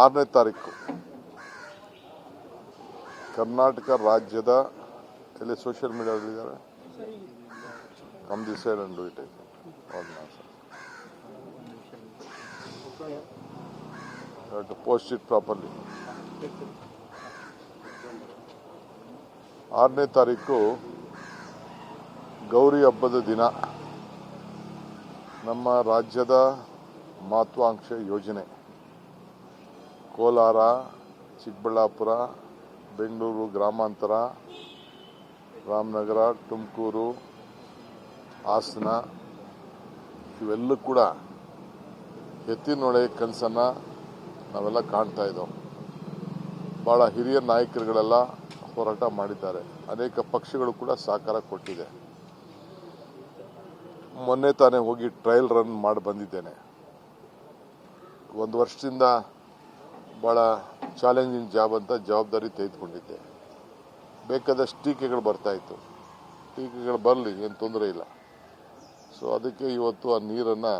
ಆರನೇ ತಾರೀಕು. ಕರ್ನಾಟಕ ರಾಜ್ಯದ ಎಲ್ಲಿ social ಮೀಡಿಯಾದಲ್ಲಿದ್ದಾರೆ come this side and it to post it properly ಆರನೇ ತಾರೀಕು ಗೌರಿ ಹಬ್ಬದ ದಿನ. ನಮ್ಮ ರಾಜ್ಯದ ಮಹತ್ವಾಕಾಂಕ್ಷೆ ಯೋಜನೆ. ಕೋಲಾರ, ಚಿಕ್ಕಬಳ್ಳಾಪುರ, ಬೆಂಗಳೂರು ಗ್ರಾಮಾಂತರ, ರಾಮನಗರ, ತುಮಕೂರು, ಹಾಸನ, ಇವೆಲ್ಲೂ ಕೂಡ ಎತ್ತಿನೊಳೆ ಕನಸನ್ನು ನಾವೆಲ್ಲ ಕಾಣ್ತಾ ಇದ್ದೋ ಭಾಳ ಹಿರಿಯ ನಾಯಕರುಗಳೆಲ್ಲ ಹೋರಾಟ ಮಾಡಿದ್ದಾರೆ. ಅನೇಕ ಪಕ್ಷಗಳು ಕೂಡ ಸಹಕಾರ ಕೊಟ್ಟಿದೆ. ಮೊನ್ನೆ ತಾನೇ ಹೋಗಿ ಟ್ರಯಲ್ ರನ್ ಮಾಡಿ ಬಂದಿದ್ದೇನೆ. ಒಂದು ವರ್ಷದಿಂದ ಭಾಳ ಚಾಲೆಂಜಿಂಗ್ ಜಾಬ್ ಅಂತ ಜವಾಬ್ದಾರಿ ತೆಗೆದುಕೊಂಡಿದ್ದೆ. ಬೇಕಾದಷ್ಟು ಟೀಕೆಗಳು ಬರ್ತಾ ಇತ್ತು. ಟೀಕೆಗಳು ಬರಲಿ, ಏನು ತೊಂದರೆ ಇಲ್ಲ. ಸೊ ಅದಕ್ಕೆ ಇವತ್ತು ಆ ನೀರನ್ನು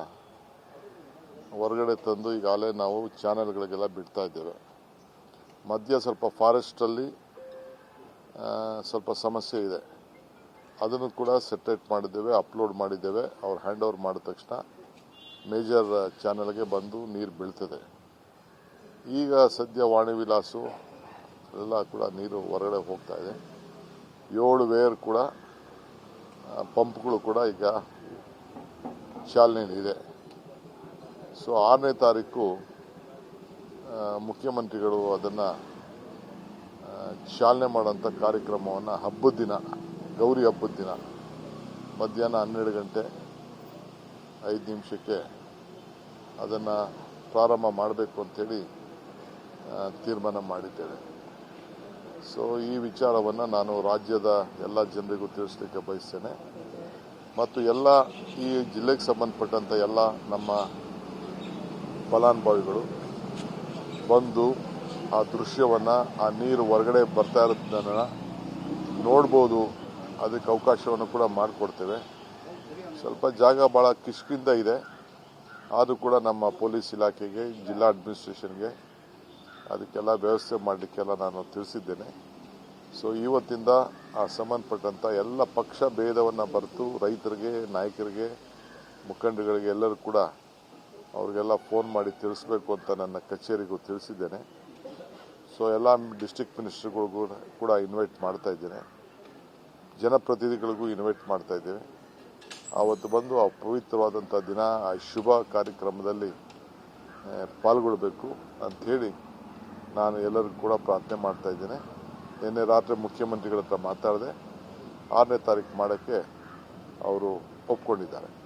ಹೊರಗಡೆ ತಂದು ಈಗಾಗಲೇ ನಾವು ಚಾನೆಲ್ಗಳಿಗೆಲ್ಲ ಬಿಡ್ತಾ ಇದ್ದೇವೆ. ಮಧ್ಯ ಸ್ವಲ್ಪ ಫಾರೆಸ್ಟಲ್ಲಿ ಸ್ವಲ್ಪ ಸಮಸ್ಯೆ ಇದೆ. ಅದನ್ನು ಕೂಡ ಸೆಟ್ರೇಟ್ ಮಾಡಿದ್ದೇವೆ ಅಪ್ಲೋಡ್ ಮಾಡಿದ್ದೇವೆ. ಅವ್ರು ಹ್ಯಾಂಡ್ ಓವರ್ ಮಾಡಿದ ತಕ್ಷಣ ಮೇಜರ್ ಚಾನೆಲ್ಗೆ ಬಂದು ನೀರು ಬೀಳ್ತದೆ. ಈಗ ಸದ್ಯ ವಾಣಿ ವಿಲಾಸು ಎಲ್ಲ ಕೂಡ ನೀರು ಹೊರಗಡೆ ಹೋಗ್ತಾ ಇದೆ. ಏಳು ವೇರ್ ಕೂಡ ಪಂಪ್ಗಳು ಕೂಡ ಈಗ ಚಾಲನೆಯಲ್ಲಿದೆ ಸೊ ಆರನೇ ತಾರೀಕು ಮುಖ್ಯಮಂತ್ರಿಗಳು ಅದನ್ನು ಚಾಲನೆ ಮಾಡೋಂಥ ಕಾರ್ಯಕ್ರಮವನ್ನು ಹಬ್ಬದ ದಿನ, ಗೌರಿ ಹಬ್ಬದ ದಿನ, ಮಧ್ಯಾಹ್ನ ಹನ್ನೆರಡು ಗಂಟೆ ಐದು ನಿಮಿಷಕ್ಕೆ ಅದನ್ನು ಪ್ರಾರಂಭ ಮಾಡಬೇಕು ಅಂಥೇಳಿ ತೀರ್ಮಾನ ಮಾಡಿದ್ದೇವೆ. ಸೊ ಈ ವಿಚಾರವನ್ನು ನಾನು ರಾಜ್ಯದ ಎಲ್ಲ ಜನರಿಗೂ ತಿಳಿಸ್ಲಿಕ್ಕೆ ಬಯಸ್ತೇನೆ. ಮತ್ತು ಎಲ್ಲ ಈ ಜಿಲ್ಲೆಗೆ ಸಂಬಂಧಪಟ್ಟಂಥ ಎಲ್ಲ ನಮ್ಮ ಫಲಾನುಭವಿಗಳು ಬಂದು ಆ ದೃಶ್ಯವನ್ನು, ಆ ನೀರು ಹೊರಗಡೆ ಬರ್ತಾ ಇರೋದನ್ನ ನೋಡ್ಬೋದು. ಅದಕ್ಕೆ ಅವಕಾಶವನ್ನು ಕೂಡ ಮಾಡಿಕೊಡ್ತೇವೆ. ಸ್ವಲ್ಪ ಜಾಗ ಭಾಳ ಕಿಷ್ಕಿಂದ ಇದೆ. ಆದರೂ ಕೂಡ ನಮ್ಮ ಪೊಲೀಸ್ ಇಲಾಖೆಗೆ, ಜಿಲ್ಲಾ ಅಡ್ಮಿನಿಸ್ಟ್ರೇಷನ್ಗೆ ಅದಕ್ಕೆಲ್ಲ ವ್ಯವಸ್ಥೆ ಮಾಡಲಿಕ್ಕೆಲ್ಲ ನಾನು ತಿಳಿಸಿದ್ದೇನೆ. ಸೊ ಇವತ್ತಿಂದ ಆ ಸಂಬಂಧಪಟ್ಟಂಥ ಎಲ್ಲ ಪಕ್ಷ ಭೇದವನ್ನು ಬರೆತು ರೈತರಿಗೆ, ನಾಯಕರಿಗೆ, ಮುಖಂಡಗಳಿಗೆ ಎಲ್ಲರೂ ಕೂಡ ಅವ್ರಿಗೆಲ್ಲ ಫೋನ್ ಮಾಡಿ ತಿಳಿಸ್ಬೇಕು ಅಂತ ನನ್ನ ಕಚೇರಿಗೂ ತಿಳಿಸಿದ್ದೇನೆ. ಸೊ ಎಲ್ಲ ಡಿಸ್ಟಿಕ್ ಮಿನಿಸ್ಟರ್ಗಳಿಗೂ ಕೂಡ ಇನ್ವೈಟ್ ಮಾಡ್ತಾ ಇದ್ದೇನೆ. ಜನಪ್ರತಿನಿಧಿಗಳಿಗೂ ಇನ್ವೈಟ್ ಮಾಡ್ತಾ ಇದ್ದೇವೆ. ಆವತ್ತು ಬಂದು ಆ ಪವಿತ್ರವಾದಂಥ ದಿನ, ಆ ಶುಭ ಕಾರ್ಯಕ್ರಮದಲ್ಲಿ ಪಾಲ್ಗೊಳ್ಬೇಕು ಅಂಥೇಳಿ ನಾನು ಎಲ್ಲರಿಗೂ ಕೂಡ ಪ್ರಾರ್ಥನೆ ಮಾಡ್ತಾ ಇದ್ದೇನೆ. ನಿನ್ನೆ ರಾತ್ರಿ ಮುಖ್ಯಮಂತ್ರಿಗಳ ಹತ್ರ ಮಾತಾಡಿದೆ, ಆರನೇ ತಾರೀಕು ಮಾಡೋಕ್ಕೆ ಅವರು ಒಪ್ಕೊಂಡಿದ್ದಾರೆ.